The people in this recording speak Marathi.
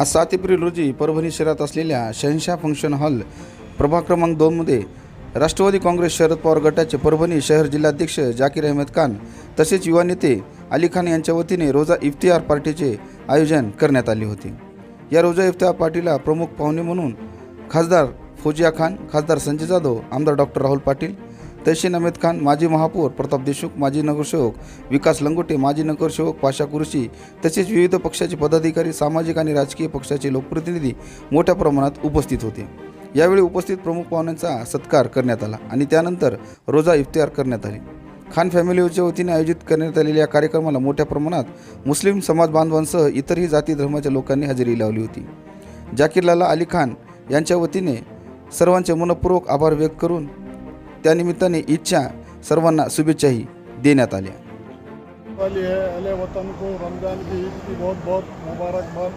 आज सात एप्रिल रोजी परभणी शहरात असलेल्या शहनशाह फंक्शन हॉल प्रभाग क्रमांक दोनमध्ये राष्ट्रवादी काँग्रेस शरद पवार गटाचे परभणी शहर जिल्हाध्यक्ष जाकीर अहमद खान तसेच युवा नेते अली खान यांच्या वतीने रोजा इफ्तियार पार्टीचे आयोजन करण्यात आले होते. या रोजा इफ्तियार पार्टीला प्रमुख पाहुणे म्हणून खासदार फौजिया खान खासदार संजय जाधव आमदार डॉक्टर राहुल पाटील तहसीन अहमद खान माजी महापौर प्रताप देशमुख माजी नगरसेवक विकास लंगोटे माजी नगरसेवक पाशा कुरशी तसेच विविध पक्षाचे पदाधिकारी सामाजिक आणि राजकीय पक्षाचे लोकप्रतिनिधी मोठ्या प्रमाणात उपस्थित होते. यावेळी उपस्थित प्रमुख पाहुण्यांचा सत्कार करण्यात आला आणि त्यानंतर रोजा इफ्तियार करण्यात आली. खान फॅमिलीच्या वतीने आयोजित करण्यात आलेल्या या कार्यक्रमाला मोठ्या प्रमाणात मुस्लिम समाज बांधवांसह इतरही जाती धर्माच्या लोकांनी हजेरी लावली होती. जाकीरलाला अली खान यांच्या वतीने सर्वांचे मनपूर्वक आभार व्यक्त करून त्यानिमित्ताने ईदच्या सर्वांना शुभेच्छाही देण्यात आल्या वाली है वतन को रमज़ान की ईद की बहुत बहुत मुबारकबाद